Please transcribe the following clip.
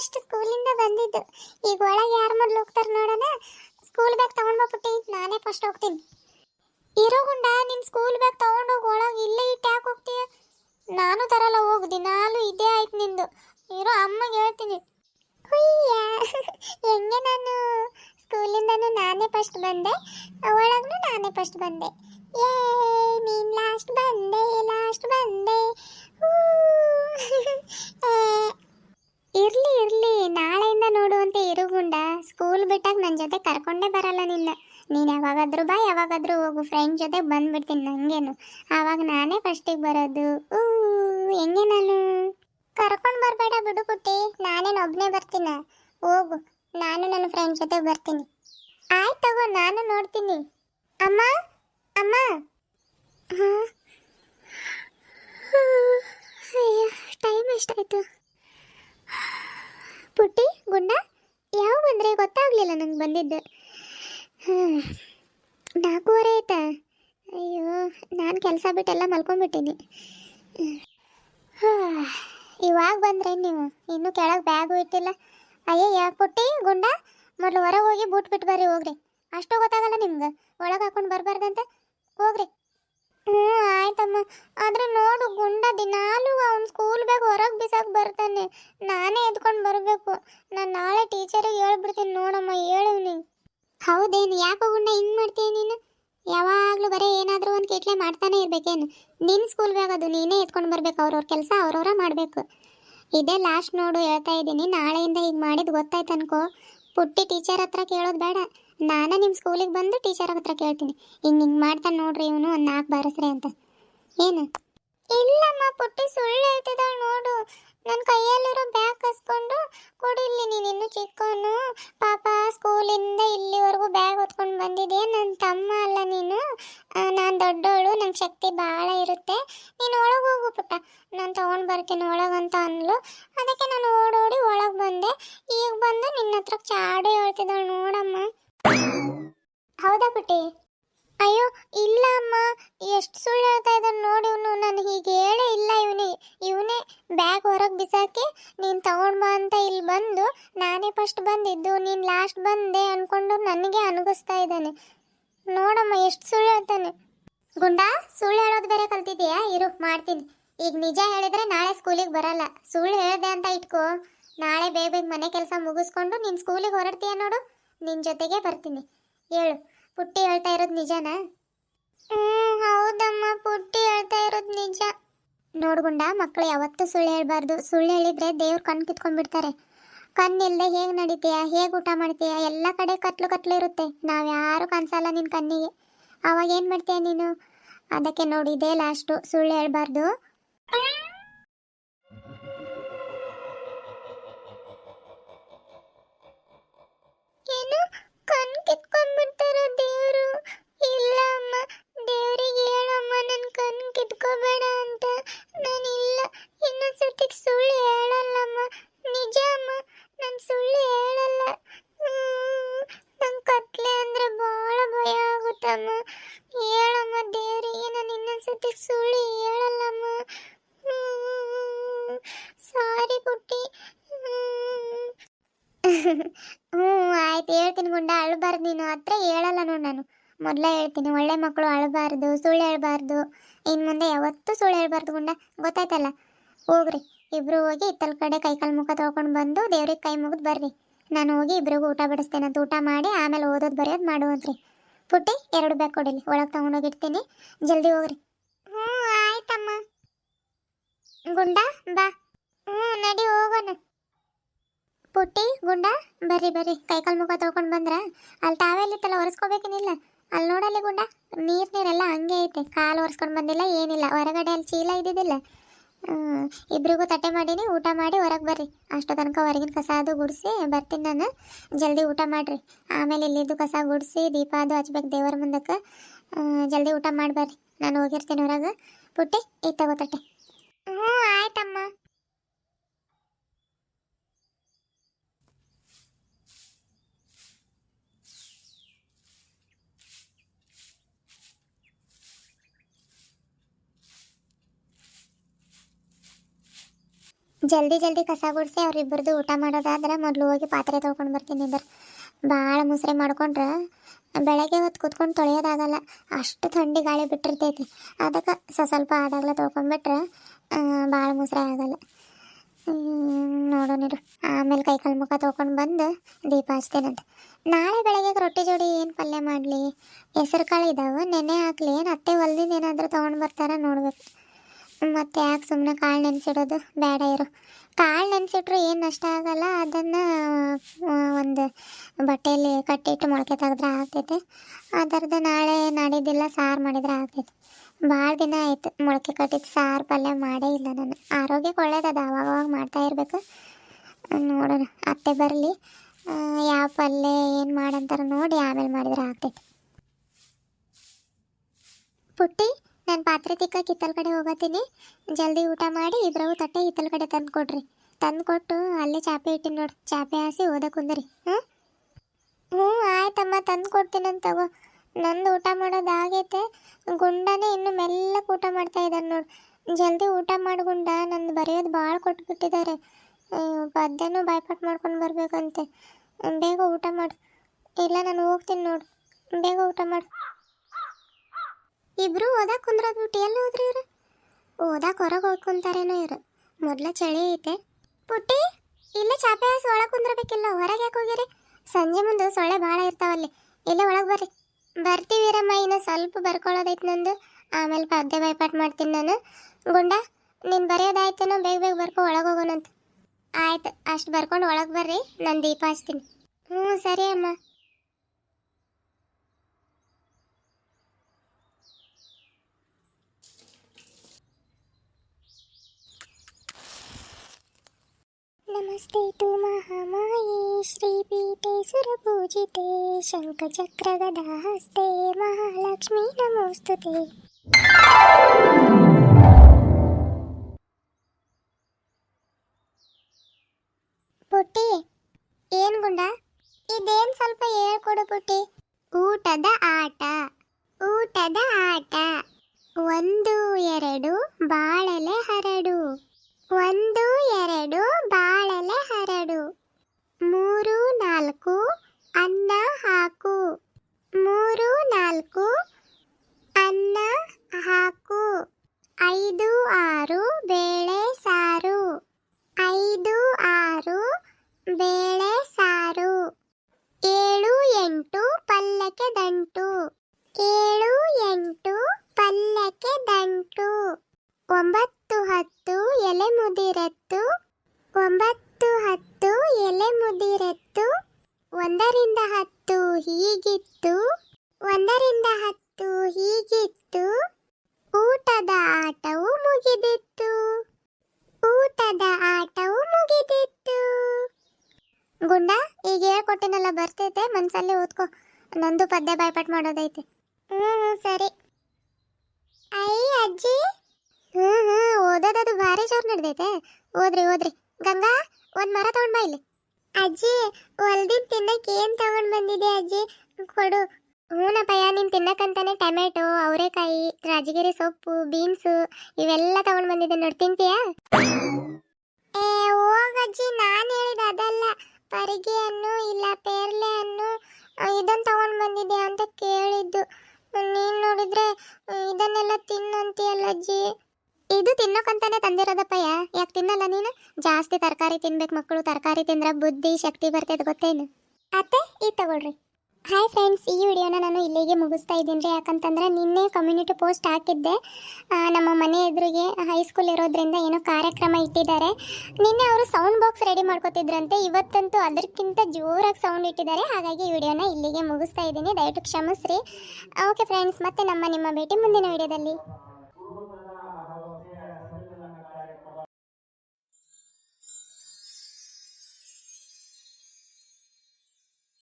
First ಸ್ಕೂಲಿಂದ ಬಂದಿದ್ದು. ಈಗ ಒಳಗೆ ಯಾರು ಮೊದಲು ಹೋಗ್ತಾರೆ ನೋಡೋಣ? ಸ್ಕೂಲ್ ಬ್ಯಾಗ್ ತಗೊಂಡ್ ಹೋಗ್ಬಿಟ್ಟಿ. ನಾನೇ ಫಸ್ಟ್ ಹೋಗ್ತೀನಿ. ಇರೋ ಗುಂಡ, ನಿನ್ ಸ್ಕೂಲ್ ಬ್ಯಾಗ್ ತಗೊಂಡೋಗಿ ಒಳಗೆ ಇಲ್ಲೇ ಇಟ್ಟು ಯಾಕೆ ಹೋಗ್ತೀಯ? ನಾನು ತರಲ್ಲ, ಹೋಗು. ದಿನಾಲು ಇದೇ ಆಯ್ತು ನಿಂದು. ಇರೋ, ಅಮ್ಮಗೆ ಹೇಳ್ತೀನಿ. ಹೆಂಗೆ ನಾನು? ಸ್ಕೂಲಿಂದನು ನಾನೇ ಫಸ್ಟ್ ಬಂದೆ. ಒಳಗೂ ನಾನೇ ಫಸ್ಟ್ ಬಂದೆ. ಏ ನೀನ್ ಲಾಸ್ಟ್ ಬಂದೆ ಲಾಸ್ಟ್ ಬಂದೆ. ಇರ್ಲಿ ಇರ್ಲಿ. ನಾಳೆಯಿಂದ ನೋಡುವಂತೆ ಇರುಗುಂಡ ಸ್ಕೂಲ್ ಬಿಟ್ಟಾಗ ನನ್ನ ಜೊತೆ ಕರ್ಕೊಂಡೇ ಬರಲ್ಲ ನಿನ್ನ. ನೀನು ಯಾವಾಗಾದ್ರೂ ಬಾ, ಯಾವಾಗಾದ್ರೂ ಹೋಗು. ಫ್ರೆಂಡ್ ಜೊತೆ ಬಂದ್ಬಿಡ್ತೀನಿ ನನಗೇನು ಆವಾಗ ನಾನೇ ಫಸ್ಟಿಗೆ ಬರೋದು. ಊ, ಹೆಂಗೆ ನಾನು? ಕರ್ಕೊಂಡು ಬರಬೇಡ ಬಿಡು ಪುಟ್ಟಿ. ನಾನೇನು ಒಬ್ಬನೇ ಬರ್ತೀನ? ಹೋಗು. ನಾನು ನನ್ನ ಫ್ರೆಂಡ್ ಜೊತೆ ಬರ್ತೀನಿ. ಆಯ್ತು ತಗೋ, ನಾನು ನೋಡ್ತೀನಿ. ಅಮ್ಮ ಅಮ್ಮ. ಹಾಂ. ಟೈಮ್ ಎಷ್ಟಾಯ್ತು? ಪುಟ್ಟಿ, ಗುಂಡ, ಯಾವ ಬಂದರೆ ಗೊತ್ತಾಗಲಿಲ್ಲ ನಂಗೆ ಬಂದಿದ್ದು. ನಾಲ್ಕೂವರೆ ಆಯ್ತಾ? ಅಯ್ಯೋ, ನಾನು ಕೆಲಸ ಬಿಟ್ಟೆಲ್ಲ ಮಲ್ಕೊಂಡ್ಬಿಟ್ಟಿನಿ. ಇವಾಗ ಬಂದ್ರೆ ನೀವು, ಇನ್ನೂ ಕೆಳಗೆ ಬ್ಯಾಗು ಇಟ್ಟಿಲ್ಲ. ಅಯ್ಯಯ್ಯ, ಪುಟ್ಟಿ, ಗುಂಡ, ಮೊದಲು ಹೊರಗೆ ಹೋಗಿ ಬೂಟ್ ಬಿಟ್ಟು ಬರ್ರಿ, ಹೋಗ್ರಿ. ಅಷ್ಟು ಗೊತ್ತಾಗಲ್ಲ ನಿಮ್ಗೆ. ಒಳಗೆ ಹಾಕೊಂಡು ಬರಬಾರ್ದಂತೆ, ಹೋಗ್ರಿ. ಹ್ಞೂ, ಆಯ್ತಮ್ಮ. ಆದ್ರೆ ನೋಡು, ಗುಂಡ ದಿನಾಲು ಅವ್ನು ಸ್ಕೂಲ್ ಬ್ಯಾಗ್ ಹೊರಗೆ ಬಿಸಾಕ್ ಬರ್ತಾನೆ. ನಾನೇ ಎತ್ಕೊಂಡು ಬರಬೇಕು. ನಾನು ನಾಳೆ ಟೀಚರಿಗೆ ಹೇಳ್ಬಿಡ್ತೀನಿ ನೋಡಮ್ಮ ಹೇಳಿವ್ನಿ ಹೌದೇನು, ಯಾಕೋ ಗುಂಡ ಹಿಂಗೆ ಮಾಡ್ತೀಯ ನೀನು? ಯಾವಾಗಲೂ ಬರೀ ಏನಾದರೂ ಒಂದು ಕಿಟ್ಲೆ ಮಾಡ್ತಾನೆ ಇರ್ಬೇಕೇನು? ನಿನ್ನ ಸ್ಕೂಲ್ ಬ್ಯಾಗ್ ಅದು, ನೀನೇ ಎತ್ಕೊಂಡು ಬರ್ಬೇಕು. ಅವ್ರವ್ರ ಕೆಲಸ ಅವ್ರವ್ರ ಮಾಡಬೇಕು. ಇದೇ ಲಾಸ್ಟ್ ನೋಡು ಹೇಳ್ತಾ ಇದ್ದೀನಿ ನಾಳೆಯಿಂದ ಹೀಗೆ ಮಾಡಿದ್ದು ಗೊತ್ತಾಯ್ತು ಅನ್ಕೋ ಪುಟ್ಟಿ ಟೀಚರ್ ಹತ್ರ ಕೇಳೋದು ಬೇಡ. ನಾನೇ ನಿಮ್ಮ ಸ್ಕೂಲಿಗೆ ಬಂದು ಟೀಚರ್ ಹತ್ರ ಕೇಳ್ತೀನಿ. ಹಿಂಗೆ ಹಿಂಗೆ ಮಾಡ್ತಾನೆ ನೋಡ್ರಿ ಇವನು ಒಂದು ನಾಲ್ಕು ಬಾರಸ್ರಿ ಅಂತ. ಏನು? ಇಲ್ಲಮ್ಮ, ಪುಟ್ಟಿ ಸುಳ್ಳು ಹೇಳ್ತಿದ್ದಾಳೆ ನೋಡು. ನನ್ನ ಕೈಯಲ್ಲಿರೋ ಬ್ಯಾಗ್ ಕಸ್ಕೊಂಡು ಕೊಡಿಲ್ಲಿ ನೀನು ಇನ್ನೂ ಚಿಕ್ಕವನು ಪಾಪ ಸ್ಕೂಲಿಂದ ಇಲ್ಲಿವರೆಗೂ ಬ್ಯಾಗ್ ಹೊತ್ಕೊಂಡು ಬಂದಿದೆ ನನ್ನ ತಮ್ಮ ಅಲ್ಲ ನೀನು. ನಾನು ದೊಡ್ಡವಳು ನಂಗೆ ಶಕ್ತಿ ಭಾಳ ಇರುತ್ತೆ. ನೀನು ಒಳಗೆ ಹೋಗು ಪುಟ್ಟ. ನಾನು ತೊಗೊಂಡು ಬರ್ತೀನಿ ಒಳಗಂತ ಅಂದ್ಲು. ಅದಕ್ಕೆ ನಾನು ಓಡೋಡಿ ಒಳಗೆ ಬಂದೆ. ಈಗ ಬಂದು ನಿನ್ನ ಹತ್ರ ಚಾಡು ಹೇಳ್ತಿದ್ದಾಳೆ ನೋಡಮ್ಮ. ಹೌದಾ ಪುಟ್ಟಿ? ಅಯ್ಯೋ ಇಲ್ಲ ಅಮ್ಮ ಎಷ್ಟು ಸುಳ್ಳು ಹೇಳ್ತಾ ಇದ್ದಾನೆ ನೋಡಿ ಇವನು. ನಾನು ಹೀಗೆ ಹೇಳೇ ಇಲ್ಲ ಇವನೇ. ಇವನೇ ಬ್ಯಾಗ್ ಹೊರಗೆ ಬಿಸಾಕಿ, ನೀನು ತಗೊಂಡ್ ಅಂತ ಇಲ್ಲಿ ಬಂದು, ನಾನೇ ಫಸ್ಟ್ ಬಂದಿದ್ದು, ನೀನು ಲಾಸ್ಟ್ ಬಂದೆ ಅನ್ಕೊಂಡು ನನಗೆ ಅನುಗಿಸ್ತಾ ಇದ್ದಾನೆ. ನೋಡಮ್ಮ, ಎಷ್ಟು ಸುಳ್ಳು ಹೇಳ್ತಾನೆ. ಗುಂಡ, ಸುಳ್ಳು ಹೇಳೋದು ಬೇರೆ ಕಲ್ತಿದ್ಯಾ ಇರು, ಮಾಡ್ತೀನಿ. ಈಗ ನಿಜ ಹೇಳಿದ್ರೆ ನಾಳೆ ಸ್ಕೂಲಿಗೆ ಬರಲ್ಲ. ಸುಳ್ಳು ಹೇಳ್ದೆ ಅಂತ ಇಟ್ಕೋ. ನಾಳೆ ಬೇಗ ಬೇಗ ಮನೆ ಕೆಲಸ ಮುಗಿಸ್ಕೊಂಡು ನೀನು ಸ್ಕೂಲಿಗೆ ಹೊರಡ್ತೀಯ ನೋಡು? ನಿನ್ನ ಜೊತೆಗೆ ಬರ್ತೀನಿ. ಹೇಳು, ಪುಟ್ಟಿ ಹೇಳ್ತಾ ಇರೋದು ನಿಜನಾ? ಹೌದಮ್ಮ, ಪುಟ್ಟಿ ಹೇಳ್ತಾ ಇರೋದು ನಿಜ. ನೋಡ್ಗುಂಡ ಮಕ್ಕಳು ಯಾವತ್ತೂ ಸುಳ್ಳು ಹೇಳ್ಬಾರ್ದು. ಸುಳ್ಳು ಹೇಳಿದ್ರೆ ದೇವ್ರು ಕಣ್ಣು ಕಿತ್ಕೊಂಡ್ಬಿಡ್ತಾರೆ. ಕಣ್ಣಿಲ್ದೆ ಹೇಗೆ ನಡೀತೀಯಾ? ಹೇಗೆ ಊಟ ಮಾಡ್ತೀಯ? ಎಲ್ಲ ಕಡೆ ಕತ್ಲು ಕತ್ಲು ಇರುತ್ತೆ. ನಾವು ಯಾರು ಕನ್ಸಲ್ಲ ನಿನ್ನ ಕಣ್ಣಿಗೆ. ಅವಾಗ ಏನು ಮಾಡ್ತೀಯ ನೀನು? ಅದಕ್ಕೆ ನೋಡಿ, ಇದೇ ಲಾಸ್ಟು ಸುಳ್ಳು ಹೇಳ್ಬಾರ್ದು. ಆಗುತ್ತಮ್ಮ ಹೇಳಮ್ಮ ದೇವರಿಗೆ ನಾನು ಇನ್ನೊಂದ್ಸತಿ ಸುಳ್ಳು ಹೇಳಲ್ಲಮ್ಮ. ಸಾರಿ ಪುಟ್ಟಿ. ಹ್ಞೂ ಆಯ್ತು, ಹೇಳ್ತೀನಿ ಗುಂಡ, ಅಳಬಾರ್ದು ನೀನು, ಹತ್ರ ಹೇಳಲ್ಲ ನೋಡು ನಾನು. ಮೊದಲೇ ಹೇಳ್ತೀನಿ, ಒಳ್ಳೆ ಮಕ್ಕಳು ಅಳಬಾರ್ದು, ಸುಳ್ಳು ಹೇಳ್ಬಾರ್ದು. ಇನ್ನು ಮುಂದೆ ಯಾವತ್ತೂ ಸುಳ್ಳು ಹೇಳ್ಬಾರ್ದು ಗುಂಡ, ಗೊತ್ತಾಯ್ತಲ್ಲ? ಹೋಗ್ರಿ, ಇಬ್ರು ಹೋಗಿ ಇತ್ತಲ್ ಕಡೆ ಕೈಕಾಲು ಮುಖ ತೊಳ್ಕೊಂಡು ಬಂದು ದೇವ್ರಿಗೆ ಕೈ ಮುಗಿದು ಬರ್ರಿ. ನಾನು ಹೋಗಿ ಇಬ್ಬರಿಗೂ ಊಟ ಬಡಿಸ್ತೇನೆ ಅಂತ ಊಟ ಮಾಡಿ ಆಮೇಲೆ ಓದೋದು, ಬರೆಯೋದು ಮಾಡುವಂತ್ರಿ ಪುಟ್ಟಿ, ಎರಡು ಬ್ಯಾಗ್ ಕೊಡಿಲಿ. ಒಳಗೆ ತೊಗೊಂಡೋಗಿಡ್ತೀನಿ ಜಲ್ದಿ ಹೋಗ್ರಿ. ಹ್ಞೂ, ಆಯ್ತಮ್ಮ. ಗುಂಡ, ಬಾ. ಹ್ಞೂ, ನಡಿ, ಹೋಗೋಣ. ಪುಟ್ಟಿ, ಗುಂಡ, ಬರ್ರಿ ಬರ್ರಿ. ಕೈಕಾಲು ಮುಖ ತೊಳ್ಕೊಂಡು ಬಂದ್ರ, ಅಲ್ಲಿ ತಾವೇಲಿ ಇತ್ತಲ್ಲ ಒರೆಸ್ಕೋಬೇಕೇನಿಲ್ಲ. ಅಲ್ಲಿ ನೋಡಲ್ಲಿ ಗುಂಡ, ನೀರು, ನೀರೆಲ್ಲ ಹಂಗೆ ಐತೆ. ಕಾಲು ಒರೆಸ್ಕೊಂಡು ಬಂದಿಲ್ಲ, ಏನಿಲ್ಲ. ಹೊರಗಡೆ ಅಲ್ಲಿ ಚೀಲ ಇದ್ದಿದ್ದಿಲ್ಲ. ಹ್ಮ್, ಇಬ್ರಿಗೂ ತಟ್ಟೆ ಮಾಡೀನಿ ಊಟ ಮಾಡಿ ಹೊರಗೆ ಬರ್ರಿ. ಅಷ್ಟು ತನಕ ಹೊರಗಿನ ಕಸ ಅದು ಗುಡಿಸಿ ಬರ್ತೀನಿ ನಾನು. ಜಲ್ದಿ ಊಟ ಮಾಡಿರಿ. ಆಮೇಲೆ ಇಲ್ಲಿದ್ದು ಕಸ ಗುಡಿಸಿ ದೀಪ ಅದು ಹಚ್ಬೇಕು ದೇವರ ಮುಂದಕ್ಕೆ. ಜಲ್ದಿ ಊಟ ಮಾಡಿ ಬರ್ರಿ. ನಾನು ಹೋಗಿರ್ತೀನಿ ಹೊರಗೆ. ಪುಟ್ಟಿ ಈ ತಗೋ ತಟ್ಟೆ. ಹ್ಞೂ ಆಯ್ತಮ್ಮ. ಜಲ್ದಿ ಜಲ್ದಿ ಕಸ ಗುಡಿಸಿ ಅವ್ರಿಬ್ಬರದು ಊಟ ಮಾಡೋದಾದ್ರೆ ಮೊದಲು ಹೋಗಿ ಪಾತ್ರೆ ತೊಗೊಂಡು ಬರ್ತೀನಿ ಅಂದ್ರೆ ಭಾಳ ಮುಸ್ರೆ ಮಾಡ್ಕೊಂಡ್ರೆ ಬೆಳಗ್ಗೆ ಹೊತ್ತು ಕುತ್ಕೊಂಡು ತೊಳೆಯೋದಾಗಲ್ಲ, ಅಷ್ಟು ಥಂಡಿ ಗಾಳಿ ಬಿಟ್ಟಿರ್ತೈತಿ. ಅದಕ್ಕೆ ಸ್ವಸ್ವಲ್ಪ ಆದಾಗಲೇ ತೊಳ್ಕೊಂಡ್ಬಿಟ್ರೆ ಭಾಳ ಮುಸ್ರೆ ಆಗಲ್ಲ. ನೋಡೋಣ ಆಮೇಲೆ ಕೈ ಕಾಲು ಮುಖ ತೊಗೊಂಡು ಬಂದು ದೀಪ ಹಚ್ತೇನಂತೆ. ನಾಳೆ ಬೆಳಗ್ಗೆ ರೊಟ್ಟಿ ಜೋಡಿ ಏನು ಪಲ್ಯ ಮಾಡಲಿ? ಹೆಸರು ಕಾಳು ಇದಾವೆ, ನೆನೆ ಹಾಕ್ಲಿ, ಏನು ಅತ್ತೆ ಹೊಲ್ದಿಂದ ಏನಾದರೂ ತೊಗೊಂಡು ಬರ್ತಾರ ನೋಡ್ಬೇಕು. ಮತ್ತೆ ಯಾಕೆ ಸುಮ್ಮನೆ ಕಾಳು ನೆನೆಸಿಡೋದು? ಬೇಡ ಇರು. ಕಾಳು ನೆನೆಸಿಟ್ರು ಏನು ನಷ್ಟ ಆಗಲ್ಲ, ಅದನ್ನು ಒಂದು ಬಟ್ಟೆಯಲ್ಲಿ ಕಟ್ಟಿಟ್ಟು ಮೊಳಕೆ ತೆಗೆದ್ರೆ ಆಗ್ತೈತೆ. ಅದರದ್ದು ನಾಳೆ ನಾಡಿದ್ದೆಲ್ಲ, ಸಾರು ಮಾಡಿದ್ರೆ ಆಗ್ತೈತೆ. ಭಾಳ ದಿನ ಆಯ್ತು, ಮೊಳಕೆ ಕಟ್ಟಿದ್ದು ಸಾರು ಪಲ್ಯ ಮಾಡೇ ಇಲ್ಲ ನಾನು. ಆರೋಗ್ಯಕ್ಕೆ ಒಳ್ಳೇದದ ಅವಾಗ ಅವಾಗ ಮಾಡ್ತಾ ಇರಬೇಕು. ನೋಡೋಣ, ಅತ್ತೆ ಬರಲಿ. ಯಾವ ಪಲ್ಯ ಏನು ಮಾಡಂತಾರೆ ನೋಡಿ, ಆಮೇಲೆ ಮಾಡಿದ್ರೆ ಆಗ್ತೈತೆ. ಪುಟ್ಟಿ? ನಾನು ಪಾತ್ರೆ ತಿಕ್ಕ ಕಿತ್ತಲ್ ಕಡೆ ಹೋಗತ್ತೀನಿ ಜಲ್ದಿ ಊಟ ಮಾಡಿ ಇಬ್ಬರವು ತಟ್ಟೆ ಹಿತ್ತಲ್ ಕಡೆ ತಂದು ಕೊಡ್ರಿ ತಂದು ಕೊಟ್ಟು ಅಲ್ಲೇ ಚಾಪೆ ಇಟ್ಟಿನಿ ನೋಡಿ. ಚಾಪೆ ಹಾಸಿ ಓದಕ್ಕೆ ಕುಂದ್ರಿ. ಹಾಂ ಹ್ಞೂ ಆಯ್ತಮ್ಮ ತಂದು ಕೊಡ್ತೀನಂತ ತಗೋ. ನಂದು ಊಟ ಮಾಡೋದು ಆಗೈತೆ. ಗುಂಡನೇ ಇನ್ನು ಮೆಲ್ಲಕ್ಕೆ ಊಟ ಮಾಡ್ತಾ ಇದ್ದಾರೆ ನೋಡಿ. ಜಲ್ದಿ ಊಟ ಮಾಡಿ ಗುಂಡ. ನಂದು ಬರೆಯೋದು ಭಾಳ ಕೊಟ್ಬಿಟ್ಟಿದ್ದಾರೆ ಪದ್ಯನೂ ಬಾಯ್ಪಾಟ್ ಮಾಡ್ಕೊಂಡು ಬರಬೇಕಂತೆ. ಬೇಗ ಊಟ ಮಾಡು. ಇಲ್ಲ, ನಾನು ಹೋಗ್ತೀನಿ ನೋಡು. ಬೇಗ ಊಟ ಮಾಡು. ಇಬ್ರು ಓದಾಕ್ ಕುಂದ್ರದ್ ಬಿಟ್ಟು ಎಲ್ಲಿ ಹೋದ್ರಿ ಇವ್ರು? ಓದಾಕ್ ಹೊರಗೆ ಹೋಗಿ ಕುಂತಾರೇನೋ ಇವ್ರು. ಮೊದ್ಲ ಚಳಿ ಐತೆ. ಪುಟ್ಟಿ, ಇಲ್ಲೇ ಚಾಪೆ ಹಾಸಿ ಒಳಗೆ ಕುಂದ್ರಬೇಕಿಲ್ಲ. ಹೊರಗೆ ಯಾಕೆ ಹೋಗಿರಿ? ಸಂಜೆ ಮುಂದೆ ಸೊಳ್ಳೆ ಭಾಳ ಇರ್ತಾವಲ್ಲಿ ಇಲ್ಲೇ ಒಳಗೆ ಬರ್ರಿ. ಬರ್ತೀವಿರಮ್ಮ ಇನ್ನು ಸ್ವಲ್ಪ ಬರ್ಕೊಳ್ಳೋದೈತೆ ನಂದು. ಆಮೇಲೆ ಪದ್ಯ ಬೈಪಾಟ್ ಮಾಡ್ತೀನಿ ನಾನು. ಗುಂಡ, ನೀನು ಬರೆಯೋದಾಯ್ತೇನೋ, ಬೇಗ ಬೇಗ ಬರ್ಕೊ, ಒಳಗೆ ಹೋಗೋಣಂತ. ಆಯ್ತು, ಅಷ್ಟು ಬರ್ಕೊಂಡು ಒಳಗೆ ಬರ್ರಿ. ನಾನು ದೀಪ ಹಚ್ತೀನಿ. ಹ್ಞೂ ಸರಿ ಅಮ್ಮ. నమస్తే తు మహామాయే శ్రీపీఠేశ్వర పూజితే శంఖచక్రగదాహస్తే మహాలక్ష్మీ నమోస్తుతే ಪುಟ್ಟಿ ಏನ್ ಗುಂಡ ಇದೇನ್ ಸ್ವಲ್ಪ ಹೇಳ್ಕೊಡು ಪುಟ್ಟಿ ಊಟದ ಆಟ ಊಟದ ಆಟ ಒಂದು ಎರಡು ಬಾಳೆಲೆ ಹರಡು ಒಂದರಿಂದ ಹತ್ತು ಹೀಗಿತ್ತು. ಒಂದರಿಂದ ಹತ್ತು ಹೀಗಿತ್ತು. ಊಟದ ಆಟವು ಮುಗಿದಿತ್ತು. ಊಟದ ಆಟವು ಮುಗಿದಿತ್ತು. ಗುಂಡ, ಈಗ ಹೇಳ್ಕೊಟ್ಟಿನಲ್ಲ, ಬರ್ತೈತೆ, ಮನ್ಸಲ್ಲಿ ಓದ್ಕೊ. ನಂದು ಪದ್ಯ ಬಾಯ್ಪಾಟ್ ಮಾಡೋದೈತೆ. ಹ್ಞೂ ಸರಿ. ಐ, ಅಜ್ಜಿ? ಹ್ಞೂ ಹ್ಞೂ ಓದೋದದು ಭಾರಿ ಜೋರು ನಡೆದೈತೆ. ಓದ್ರಿ ಓದ್ರಿ. ಗಂಗಾ, ಒಂದು ಮರ ತಗೊಂಡ್ಬಾ ಇಲ್ಲಿ. ಅಜ್ಜಿ ಹೊಲ್ದಿದ್ ತಿನ್ನಕ್ಕೆ ಏನ್ ತಗೊಂಡ್ ಬಂದಿದೆ ಅಜ್ಜಿ? ಕೊಡು. ಹೂನಪ್ಪಯ್ಯ ನೀನು ತಿನ್ನಕ್ಕಂತಾನೆ ಟೊಮೆಟೊ, ಅವರೆಕಾಯಿ, ರಾಜಗಿರಿ ಸೊಪ್ಪು, ಬೀನ್ಸು, ಇವೆಲ್ಲ ತಗೊಂಡ್ ಬಂದಿದೆ ನೋಡಿ, ತಿಂತೀಯಾ? ಏ ಹೋಗಜ್ಜಿ ನಾನು ಹೇಳಿದ ಅದಲ್ಲ. ಪರಿಗೆ ಹಣ್ಣು ಇಲ್ಲ ಪೇರ್ಲೆ ಹಣ್ಣು ಇದನ್ನು ತಗೊಂಡ್ ಬಂದಿದ್ದೆ ಅಂತ ಕೇಳಿದ್ದು. ನೀನು ನೋಡಿದ್ರೆ ಇದನ್ನೆಲ್ಲ ತಿನ್ನಂತೀಯಲ್ಲ ಅಜ್ಜಿ? ಇದು ತಿನ್ನೋಕಂತಾನೆ ತಂದಿರೋದಪ್ಪಯ್ಯ ಯಾಕೆ ತಿನ್ನಲ್ಲ ನೀನು? ಜಾಸ್ತಿ ತರಕಾರಿ ತಿನ್ಬೇಕು, ಮಕ್ಕಳು ತರಕಾರಿ ತಿಂದ್ರೆ ಬುದ್ಧಿ, ಶಕ್ತಿ ಬರ್ತೈತೆ, ಗೊತ್ತೇನು? ಅತ್ತೆ ಈ ತಗೊಳ್ರಿ. ಹಾಯ್ ಫ್ರೆಂಡ್ಸ್ ಈ ವಿಡಿಯೋನ ನಾನು ಇಲ್ಲಿಗೆ ಮುಗಿಸ್ತಾ ಇದ್ದೀನಿ ರೀ. ಯಾಕಂತಂದ್ರೆ ನಿನ್ನೆ ಕಮ್ಯುನಿಟಿ ಪೋಸ್ಟ್ ಹಾಕಿದ್ದೆ. ನಮ್ಮ ಮನೆ ಎದುರಿಗೆ ಹೈಸ್ಕೂಲ್ ಇರೋದ್ರಿಂದ ಏನೋ ಕಾರ್ಯಕ್ರಮ ಇಟ್ಟಿದ್ದಾರೆ. ನಿನ್ನೆ ಅವರು ಸೌಂಡ್ ಬಾಕ್ಸ್ ರೆಡಿ ಮಾಡ್ಕೋತಿದ್ರಂತೆ. ಇವತ್ತಂತೂ ಅದಕ್ಕಿಂತ ಜೋರಾಗಿ ಸೌಂಡ್ ಇಟ್ಟಿದ್ದಾರೆ. ಹಾಗಾಗಿ ಈ ವಿಡಿಯೋನ ಇಲ್ಲಿಗೆ ಮುಗಿಸ್ತಾ ಇದ್ದೀನಿ. ದಯವಿಟ್ಟು ಕ್ಷಮಿಸ್ರಿ. ಓಕೆ ಫ್ರೆಂಡ್ಸ್ ಮತ್ತೆ ನಮ್ಮ ನಿಮ್ಮ ಭೇಟಿ ಮುಂದಿನ ವಿಡಿಯೋದಲ್ಲಿ.